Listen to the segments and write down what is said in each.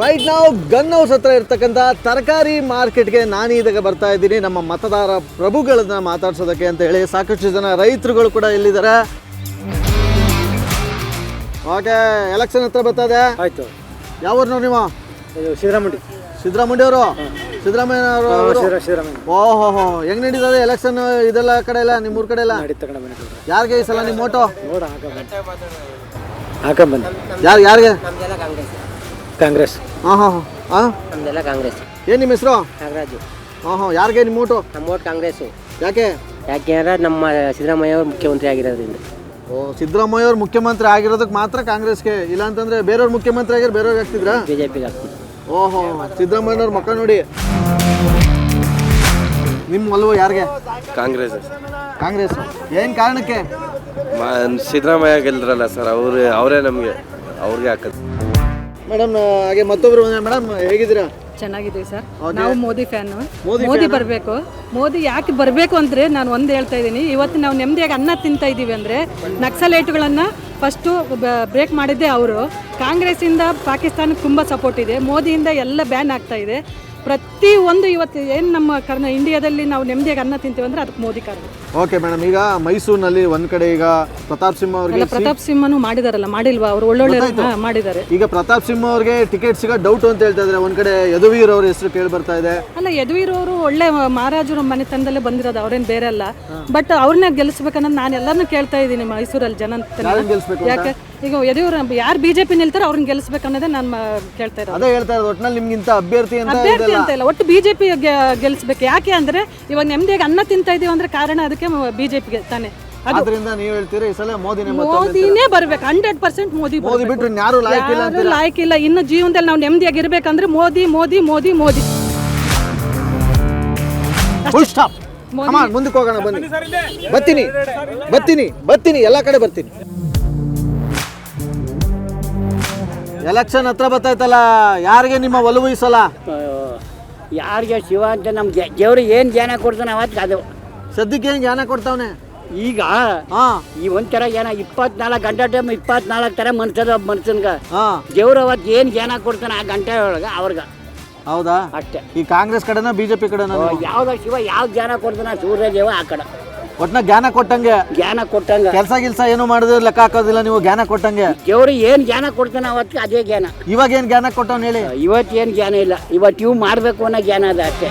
Right ನಾವು gun house ಹತ್ರ ಇರ್ತಕ್ಕಂಥ ತರಕಾರಿ ಮಾರ್ಕೆಟ್ಗೆ ನಾನು ಇದಾಗ ಬರ್ತಾ ಇದ್ದೀನಿ. ನಮ್ಮ ಮತದಾರ ಪ್ರಭುಗಳನ್ನ ಮಾತಾಡ್ಸೋದಕ್ಕೆ ಅಂತ ಹೇಳಿ ಸಾಕಷ್ಟು ಜನ ರೈತರುಗಳು ಕೂಡ ಇಲ್ಲಿದ್ದಾರೆ. ಓಕೆ ಎಲೆಕ್ಷನ್ ಹತ್ರ ಬರ್ತಾ ಇದೆ. ಆಯ್ತು. ಯಾವ ಊರ್ನವ್ರು ನೀವು? ಸಿದ್ದರಾಮಯ್ಯ ಸಿದ್ದರಾಮಯ್ಯ ಅವರು ಸಿದ್ದರಾಮಯ್ಯ ಅವರು ಓಹೋ ಹೋ. ಹೆಂಗ್ ನಡೀತದೆ ಎಲೆಕ್ಷನ್ ಇದೆಲ್ಲ ಕಡೆ ಎಲ್ಲ ಊರ ಕಡೆ ಎಲ್ಲ? ನಡೀತ ಕಣ ಬಂದು ಯಾರಿಗೆ ಈ ಸಲ ನಿಮ್ಮ ಓಟು? ನೋಡ ಬಂದ. ಯಾರು ಯಾರಿಗೆ? ಕಾಂಗ್ರೆಸ್. ಹಾಂ ಹಾಂ ಹಾಂ. ನಮ್ದೆಲ್ಲ ಕಾಂಗ್ರೆಸ್. ಏನು ನಿಮ್ಮ ಹೆಸರು? ನಾಗರಾಜು. ಹಾಂ ಹಾಂ. ಯಾರಿಗೆ ನಿಮ್ಮ ಓಟು? ನಮ್ಮ ಓಟ್ ಕಾಂಗ್ರೆಸ್ಸು. ಯಾಕೆ? ಯಾಕೆಂದ್ರೆ ನಮ್ಮ ಸಿದ್ದರಾಮಯ್ಯ ಅವರು ಮುಖ್ಯಮಂತ್ರಿ ಆಗಿರೋದ್ರಿಂದ. ಓ ಸಿದ್ದರಾಮಯ್ಯ ಅವರು ಮುಖ್ಯಮಂತ್ರಿ ಆಗಿರೋದಕ್ಕೆ ಮಾತ್ರ ಕಾಂಗ್ರೆಸ್ಗೆ. ಇಲ್ಲ ಅಂತಂದ್ರೆ ಬೇರೆಯವ್ರು ಮುಖ್ಯಮಂತ್ರಿ ಆಗಿರೋ ಬೇರೆಯವ್ರಿಗೆ ಆಗ್ತಿದ್ರಾ? ಬಿ ಜೆ ಪಿಗೆ ಹಾಕ್ತೀವಿ ಓಹೋ ಸಿದ್ದರಾಮಯ್ಯನವ್ರ ಮಕ್ಕ ನೋಡಿ. ನಿಮ್ಮ ಒಲವು ಯಾರಿಗೆ? ಕಾಂಗ್ರೆಸ್. ಕಾಂಗ್ರೆಸ್. ಏನು ಕಾರಣಕ್ಕೆ? ಸಿದ್ದರಾಮಯ್ಯ ಗೆಲ್ದ್ರಲ್ಲ ಸರ್ ಅವ್ರು ಅವರೇ ನಮಗೆ ಅವ್ರಿಗೆ ಹಾಕೋದು. ಮೇಡಮ್ ಹಾಗೆ ಮತ್ತೊಬ್ರು ಮೇಡಮ್ ಹೇಗಿದ್ದೀರಾ? ಚೆನ್ನಾಗಿದ್ದೀವಿ ಸರ್. ನಾವು ಮೋದಿ ಫ್ಯಾನ್. ಮೋದಿ ಬರಬೇಕು. ಮೋದಿ ಯಾಕೆ ಬರಬೇಕು ಅಂದ್ರೆ ನಾನು ಒಂದು ಹೇಳ್ತಾ ಇದ್ದೀನಿ. ಇವತ್ತು ನಾವು ನೆಮ್ಮದಿಯಾಗಿ ಅನ್ನ ತಿಂತಾ ಇದ್ದೀವಿ ಅಂದ್ರೆ ನಕ್ಸಲೇಟ್ಗಳನ್ನು ಫಸ್ಟು ಬ್ರೇಕ್ ಮಾಡಿದ್ದೆ ಅವರು. ಕಾಂಗ್ರೆಸ್ಸಿಂದ ಪಾಕಿಸ್ತಾನಕ್ಕೆ ತುಂಬ ಸಪೋರ್ಟ್ ಇದೆ. ಮೋದಿಯಿಂದ ಎಲ್ಲ ಬ್ಯಾನ್ ಆಗ್ತಾ ಇದೆ. ಪ್ರತಿ ಒಂದು ಇವತ್ತು ಏನು ನಮ್ಮ ಕರ್ನ ಇಂಡಿಯಾದಲ್ಲಿ ನಾವು ನೆಮ್ಮದಿಯಾಗಿ ಅನ್ನ ತಿಂತೀವಿ ಅಂದರೆ ಅದಕ್ಕೆ ಮೋದಿ ಕಾರಣ. ಓಕೆ ಮೇಡಮ್ ಈಗ ಮೈಸೂರಿನಲ್ಲಿ ಒಂದ್ ಕಡೆ ಈಗ ಪ್ರತಾಪ್ ಸಿಂಹ ಅವರಿಗೆ ಪ್ರತಾಪ್ ಸಿಂಹನು ಮಾಡಿದಾರಲ್ಲ ಮಾಡಿಲ್ವಾ? ಅವರು ಒಳ್ಳೊಳ್ಳೆ. ಹಾ, ಮಾಡಿದ್ದಾರೆ. ಈಗ ಪ್ರತಾಪ್ ಸಿಂಹ ಅವ್ರಿಗೆ ಟಿಕೆಟ್ ಸಿಗೋ ಡೌಟ್ ಅಂತ ಹೇಳ್ತಾ ಇದ್ರೆ ಒಂದ್ ಕಡೆ ಯದುವೀರ್ ಅವ್ರ ಹೆಸರು ಕೇಳಿ ಬರ್ತಾ ಇದೆ. ಅಲ್ಲ ಯದುವೀರ್ ಅವರು ಒಳ್ಳೆ ಮಹಾರಾಜರ ಮನೆತನದಲ್ಲೇ ಬಂದಿರೋದು ಅವ್ರೇನ್ ಬೇರೆ ಅಲ್ಲ. ಬಟ್ ಅವ್ರನ್ನ ಗೆಲ್ಲಿಸ್ಬೇಕನ್ನೋದು ನಾನು ಎಲ್ಲರನ್ನೂ ಕೇಳ್ತಾ ಇದ್ದೀನಿ ಮೈಸೂರಲ್ಲಿ ಜನ ಯಾರನ್ನ ಗೆಲ್ಸ್ಬೇಕು ಅಂತ? ಯಾಕೆ? ಈಗ ಯದುವೀರ್ ಯಾರು ಬಿಜೆಪಿ ನಿಲ್ತಾರೋ ಅವ್ರನ್ನ ಗೆಲ್ಲಿಸ್ಬೇಕನ್ನೋದೇ ನಾನು ಕೇಳ್ತಾ ಇರೋದು. ಅದೇ ಹೇಳ್ತಾ ಇರೋದು. ಒಟ್ನಲ್ಲಿ ನಿಮ್ಗಿಂತ ಅಭ್ಯರ್ಥಿ ಅಂತ ಅಭ್ಯರ್ಥಿ ಅಂತ ಇಲ್ಲ. ಒಟ್ಟು ಬಿಜೆಪಿ ಗೆಲ್ಸ್ಬೇಕು. ಯಾಕೆ ಅಂದ್ರೆ ಇವಾಗ ನೆಮ್ಮದಿಯಾಗಿ ಅನ್ನ ತಿಂತಾ ಇದೀವಿ ಅಂದ್ರೆ ಕಾರಣ ಅದಕ್ಕೆ ಬಿಜೆಪಿಗೆ ತಾನೆ. ಅದರಿಂದ ನೀವು ಹೇಳ್ತೀರಾ ಈ ಸಲ ಮೋದಿನೇ ಮೋದಿನೇ ಬರ್ಬೇಕು ಹಂಡ್ರೆಡ್ ಪರ್ಸೆಂಟ್ ಮೋದಿ ಮೋದಿ ಬಿಟ್ಟು ಬಿಟ್ರೆ ಯಾರು ಲಾಯಕ್ ಇಲ್ಲ ಯಾರು ಲಾಯಕ್ ಇಲ್ಲ ಇನ್ನು ಜೀವನದಲ್ಲಿ ನಾವು ನೆಮ್ಮದಿಯಾಗಿ ಇರ್ಬೇಕಂದ್ರೆ ಮೋದಿ ಮೋದಿ ಮೋದಿ ಮೋದಿ. ಫುಲ್ ಸ್ಟಾಪ್ ಮುಂದಕ್ಕೆ ಹೋಗೋಣ ಬನ್ನಿ. ಬರ್ತೀನಿ ಬರ್ತೀನಿ ಬರ್ತೀನಿ ಎಲ್ಲ ಕಡೆ ಬರ್ತೀನಿ. ಎಲೆಕ್ಷನ್ ಹತ್ರ ಬರ್ತೈತಲ್ಲ ಯಾರಿಗೆ ನಿಮ್ಮ ಒಲವು ಈ ಸಲ? ಯಾರಿಗೆ ಶಿವ ಅಂತ ನಮ್ಗೆ ದೇವ್ರಿಗೆ ಏನು ಜ್ಞಾನ ಕೊಡ್ತಾನೆ ಅವತ್ತು ಅದು. ಸದ್ಯಕ್ಕೆ ಏನು ಜ್ಞಾನ ಕೊಡ್ತಾವನೆ? ಈಗ ಹಾ. ಈ ಒಂಥರ ಏನ ಇಪ್ಪತ್ನಾಲ್ಕು ಗಂಟೆ ಟೈಮ್ ಇಪ್ಪತ್ನಾಲ್ಕು ಥರ ಮನ್ಸದ ಮನ್ಸನ್ಗೆ ಹಾ. ದೇವ್ರು ಅವತ್ತು ಏನು ಜ್ಞಾನ ಕೊಡ್ತಾನೆ ಆ ಗಂಟೆ ಒಳಗೆ ಅವ್ರಿಗೆ. ಹೌದಾ? ಅಷ್ಟೇ. ಈ ಕಾಂಗ್ರೆಸ್ ಕಡೆನ ಬಿಜೆಪಿ ಕಡೆನ ಯಾವ್ದ ಶಿವ ಯಾವ ಜ್ಞಾನ ಕೊಡ್ತಾನ ಸೂರ್ಯ ದೇವ ಆ ಕಡೆ. ಒಟ್ನ ಜ್ಞಾನ ಕೊಟ್ಟಂಗೆ? ಜ್ಞಾನ ಕೊಟ್ಟಂಗ. ಕೆಲಸ ಗಿಲ್ಸ ಏನು ಮಾಡಿದ್ರೆ ಲೆಕ್ಕ ಹಾಕೋದಿಲ್ಲ ನೀವು ಜ್ಞಾನ ಕೊಟ್ಟಂಗೆ? ದೇವ್ರು ಏನು ಜ್ಞಾನ ಕೊಡ್ತಾನ ಅವತ್ತು ಅದೇ ಜ್ಞಾನ. ಇವಾಗ ಏನ್ ಜ್ಞಾನ ಕೊಟ್ಟವ್ನು ಹೇಳಿ? ಇವತ್ತು ಏನು ಜ್ಞಾನ ಇಲ್ಲ. ಇವತ್ತು ಇವು ಮಾಡಬೇಕು ಅನ್ನೋ ಜ್ಞಾನ ಅದ ಅಷ್ಟೇ.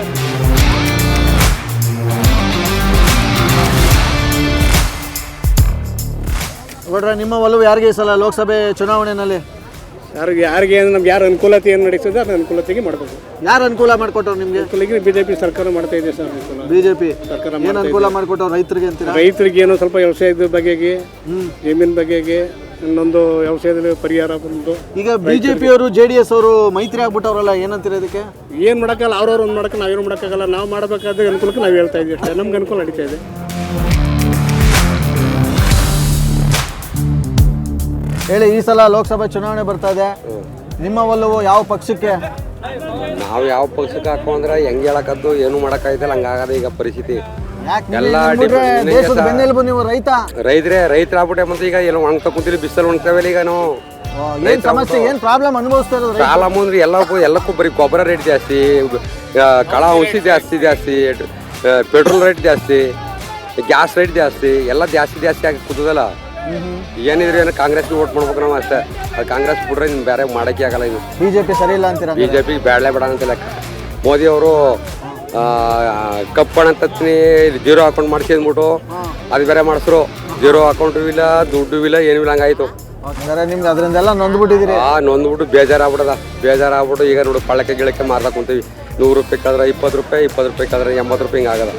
ನೋಡ್ರೆ ನಿಮ್ಮ ಒಲವು ಯಾರಿಗೆ ಈ ಸಲ ಲೋಕಸಭೆ ಚುನಾವಣೆಯಲ್ಲಿ? ಯಾರಿಗೆ ಯಾರಿಗೆ ಏನು ನಮ್ಗೆ ಯಾರು ಅನುಕೂಲತೆ ಏನು ನಡೀತದೆ ಅದನ್ನ ಅನುಕೂಲತೆಗೆ ಮಾಡಬೇಕು ಯಾರು ಅನುಕೂಲ ಮಾಡ್ಕೊಟ್ಟವ್ರು ನಿಮಗೆ? ಅನುಕೂಲಕ್ಕೆ ಬಿ ಜೆ ಪಿ ಸರ್ಕಾರ ಮಾಡ್ತಾ ಇದೆ ಸರ್ ಅನುಕೂಲ ಬಿಜೆಪಿ. ಸರ್ಕಾರ ಏನು ಅನುಕೂಲ ಮಾಡ್ಕೊಟ್ಟವ್ರು ರೈತರಿಗೆ ಅಂತೀರಾ? ರೈತರಿಗೆ ಏನೋ ಸ್ವಲ್ಪ ವ್ಯವಸಾಯದ ಬಗೆಗೆ ಜಮೀನ್ ಬಗೆಗೆ ಇನ್ನೊಂದು ವ್ಯವಸಾಯದಲ್ಲಿ ಪರಿಹಾರ ಬಂದು ಈಗ ಬಿಜೆಪಿ ಅವರು ಜೆ ಡಿ ಎಸ್ ಅವರು ಮೈತ್ರಿ ಆಗ್ಬಿಟ್ಟವ್ರಲ್ಲ ಏನಂತೀರ ಇದಕ್ಕೆ? ಏನು ಮಾಡೋಕ್ಕಲ್ಲ ಅವ್ರವ್ರು ಒಂದು ಮಾಡೋಕೆ ನಾವೇನು ಮಾಡೋಕ್ಕಾಗಲ್ಲ ನಾವು ಮಾಡಬೇಕಾದ ಅನುಕೂಲಕ್ಕೆ ನಾವು ಹೇಳ್ತಾ ಇದ್ದೀವಿ ಅಷ್ಟೇ. ನಮ್ಗೆ ಅನುಕೂಲ ನಡೀತಾ ಇದೆ. ಹೇಳಿ ಈ ಸಲ ಲೋಕಸಭೆ ಚುನಾವಣೆ ಬರ್ತಾ ಇದೆ. ನಿಮ್ಮ ಒಲವು ಯಾವ ಪಕ್ಷಕ್ಕೆ? ನಾವು ಯಾವ ಪಕ್ಷಕ್ಕೆ ಹಾಕೋ ಅಂದ್ರೆ ಹೆಂಗ್ ಹೇಳಕದ್ದು ಏನು ಮಾಡಕಾಯ್ತಲ್ಲ ಹಂಗಾಗದ ಈಗ ಪರಿಸ್ಥಿತಿ. ಎಲ್ಲ ದೇಶದ ಇದೆ ಬೆನ್ನೆಲುಬು ನೀವು ರೈತ? ರೈತರೇ ರೈತರ ಆಗ್ಬಿಟ್ಟೆ ಮತ್ತೆ ಈಗ ಎಲ್ಲ ಒಣಗ್ತಾ ಕುಂತಿಲಿ ಬಿಸಿಲು ಒಣಗ್ತಾವಲ್ಲ ಈಗ ನಾವು. ಏನ್ ಸಮಸ್ಯೆ ಏನ್ ಪ್ರಾಬ್ಲಮ್ ಅನುಭವಿಸ್ತಾ ಇರೋದು ರೈತ? ಸಾಲ ಅಂದ್ರೆ ಎಲ್ಲಕ್ಕೂ ಎಲ್ಲಕ್ಕೂ ಬರೀ ಗೊಬ್ಬರ ರೇಟ್ ಜಾಸ್ತಿ ಕಳ ಔಷಧಿ ಜಾಸ್ತಿ ಜಾಸ್ತಿ ಪೆಟ್ರೋಲ್ ರೇಟ್ ಜಾಸ್ತಿ ಗ್ಯಾಸ್ ರೇಟ್ ಜಾಸ್ತಿ ಎಲ್ಲ ಜಾಸ್ತಿ ಜಾಸ್ತಿ ಆಗಿ ಕೂತದಲ್ಲ. ಏನಿದ್ರೆ ಏನು ಕಾಂಗ್ರೆಸ್ಗೆ ವೋಟ್ ಮಾಡ್ಬೇಕು ನಾವು ಅಷ್ಟೇ. ಅದು ಕಾಂಗ್ರೆಸ್ ಬಿಟ್ರೆ ಇನ್ನು ಬೇರೆ ಮಾಡೋಕ್ಕೆ ಆಗಲ್ಲ ಇದು ಬಿಜೆಪಿ ಸರಿ ಇಲ್ಲ ಅಂತೀರ? ಬಿ ಜೆ ಬೇಡಲೇ ಬೇಡ ಅಂತ ಲೆಕ್ಕ. ಮೋದಿ ಅವರು ಕಪ್ಪಣ ತತ್ನಿ ಜೀರೋ ಅಕೌಂಟ್ ಮಾಡಿಸಿದ್ಬಿಟ್ಟು ಅದು ಬೇರೆ ಮಾಡಿಸ್ರು. ಜೀರೋ ಅಕೌಂಟು ಇಲ್ಲ ದುಡ್ಡು ಇಲ್ಲ ಏನೂ ಇಲ್ಲ ಹಂಗಾಯ್ತು. ನಿಮ್ಗೆ ಅದರಿಂದೆಲ್ಲ ನೊಂದ್ಬಿಟ್ಟಿದ್ದೀರಿ. ಆ ನೊಂದ್ಬಿಟ್ಟು ಬೇಜಾರಾಗ್ಬಿಡದ. ಬೇಜಾರಾಗ್ಬಿಟ್ಟು ಈಗ ನೋಡು ಪಳಕೆ ಗಿಳಕ್ಕೆ ಮಾರ್ತಾ ಕುಂತೀವಿ. ನೂರು ರೂಪಾಯಿ ಕಾದ್ರೆ ಇಪ್ಪತ್ತು ರೂಪಾಯಿ ಇಪ್ಪತ್ತು ರೂಪಾಯಿ ಕಾದ್ರೆ ಎಂಬತ್ತು ರೂಪಾಯಿ ಹಿಂಗೆ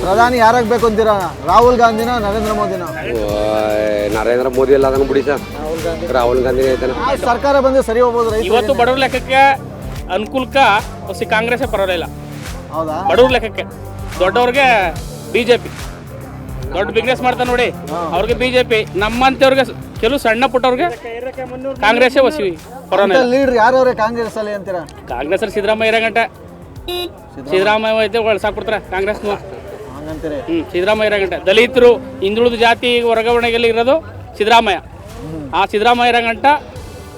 ಪ್ರಧಾನಿ ಯಾರಾಗ್ಬೇಕು ಅಂತೀರಾ? ರಾಹುಲ್ ಗಾಂಧಿನ ನರೇಂದ್ರ ಮೋದಿನ? ನರೇಂದ್ರ ಮೋದಿ ಎಲ್ಲ ಅದನ್ನು ಬಿಡಿ ಸರ್. ರಾಹುಲ್ ಗಾಂಧಿ. ಐತಾನೆ. ಆ, ಸರ್ಕಾರ ಬಂದ್ರೆ ಸರಿ ಹೋಗ್ಬೋದು ರೈತ ಇವತ್ತು ಬಡವ್ರ ಲೆಕ್ಕಕ್ಕೆ ಅನುಕೂಲಕ ಹೊಸ ಕಾಂಗ್ರೆಸ್ ಪರವಾಗಿಲ್ಲ. ಹೌದಾ? ಬಡವ್ರ ಲೆಕ್ಕಕ್ಕೆ. ದೊಡ್ಡವ್ರಿಗೆ ಬಿಜೆಪಿ. ದೊಡ್ಡ ಬಿಸ್ನೆಸ್ ಮಾಡ್ತಾರೆ ನೋಡಿ. ಅವ್ರಿಗೆ ಬಿಜೆಪಿ. ನಮ್ಮಂತವ್ರಿಗೆ ಕೆಲವು ಸಣ್ಣ ಪುಟ್ಟವ್ರಿಗೆ ಕಾಂಗ್ರೆಸ್ಸೇ ಹೊಸಿ ಪರವಾಗಿಲ್ಲ ಲೀಡರ್ ಯಾರವ್ರೆ ಕಾಂಗ್ರೆಸ್ ಅಲ್ಲಿ ಅಂತೀರಾ? ಕಾಂಗ್ರೆಸ್ ಸಿದ್ದರಾಮಯ್ಯ ಇರಗಂಟ ಸಿದ್ದರಾಮಯ್ಯ. ಐತೆ ಒಳ್ಳೆ ಸಾಕ್ಬಿಡ್ತಾರೆ ಕಾಂಗ್ರೆಸ್ನು. ಹ್ಞೂ ಸಿದ್ದರಾಮಯ್ಯ ದಲಿತರು ಹಿಂದುಳಿದ ಜಾತಿ ವರ್ಗಾವಣೆಯಲ್ಲಿ ಇರೋದು ಸಿದ್ದರಾಮಯ್ಯ. ಆ ಸಿದ್ದರಾಮಯ್ಯ ರಂಗಂಟ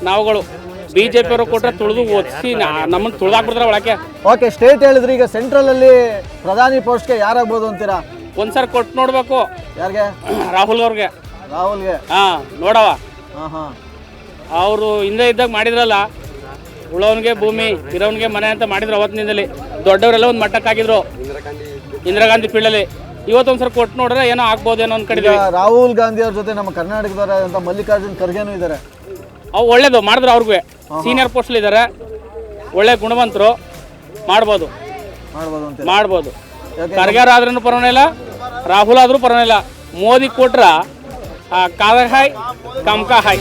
ನಾವುಗಳು. ಬಿ ಜೆ ಪಿಯವರು ಕೊಟ್ಟರೆ ತುಳಿದು ಓದಿಸಿ ನಮ್ಮನ್ನು ತುಳಿದಾಕ್ಬಿಡ್ತಾರೆ ಒಳಕ್ಕೆ. ಓಕೆ ಸ್ಟೇಟ್ ಹೇಳಿದ್ರಿ ಈಗ ಸೆಂಟ್ರಲ್ ಅಲ್ಲಿ ಪ್ರಧಾನಿ ಪೋಸ್ಟ್ಗೆ ಯಾರಾಗ್ಬೋದು ಅಂತೀರಾ? ಒಂದ್ಸರಿ ಕೊಟ್ಟು ನೋಡ್ಬೇಕು. ಯಾರಿಗೆ? ರಾಹುಲ್ ಅವ್ರಿಗೆ. ರಾಹುಲ್ಗೆ? ಹಾಂ ನೋಡವ. ಹಾ ಹಾ. ಅವರು ಹಿಂದೆ ಇದ್ದಾಗ ಮಾಡಿದ್ರಲ್ಲ ಉಳೋನ್ಗೆ ಭೂಮಿ ಇರೋನ್ಗೆ ಮನೆ ಅಂತ ಮಾಡಿದ್ರು ಅವತ್ತಿನಿಂದಲೇ. ದೊಡ್ಡವರೆಲ್ಲ ಒಂದು ಮಟ್ಟಕ್ಕಾಗಿದ್ರು. ಇಂದಿರಾ ಗಾಂಧಿ ಫೀಲ್ಡಲ್ಲಿ ಇವತ್ತೊಂದ್ಸರಿ ಕೊಟ್ಟು ನೋಡ್ರೆ ಏನೋ ಆಗ್ಬೋದೇನೋ ಏನೋ ಅನ್ಕೊಂಡಿದ್ವಿ. ರಾಹುಲ್ ಗಾಂಧಿ ಅವ್ರ ಜೊತೆ ನಮ್ಮ ಕರ್ನಾಟಕದ ಮಲ್ಲಿಕಾರ್ಜುನ್ ಖರ್ಗೆನೂ ಇದ್ದಾರೆ ಅವು ಒಳ್ಳೇದು ಮಾಡಿದ್ರೆ ಅವ್ರಿಗೂ. ಸೀನಿಯರ್ ಪೋಸ್ಟಲ್ಲಿ ಇದ್ದಾರೆ ಒಳ್ಳೆ ಗುಣವಂತರು. ಮಾಡ್ಬೋದು. ಮಾಡ್ಬೋದು ಅಂತ ಮಾಡ್ಬೋದು. ಯಾಕೆ? ಆದ್ರೂ ಪರವಾಗಿಲ್ಲ ರಾಹುಲ್ ಆದ್ರೂ ಪರವಾಗಿಲ್ಲ. ಮೋದಿ ಕೊಟ್ರ ಕಾದ ಹಾಯ್ ಕಮ್ಕಾ ಹಾಯ್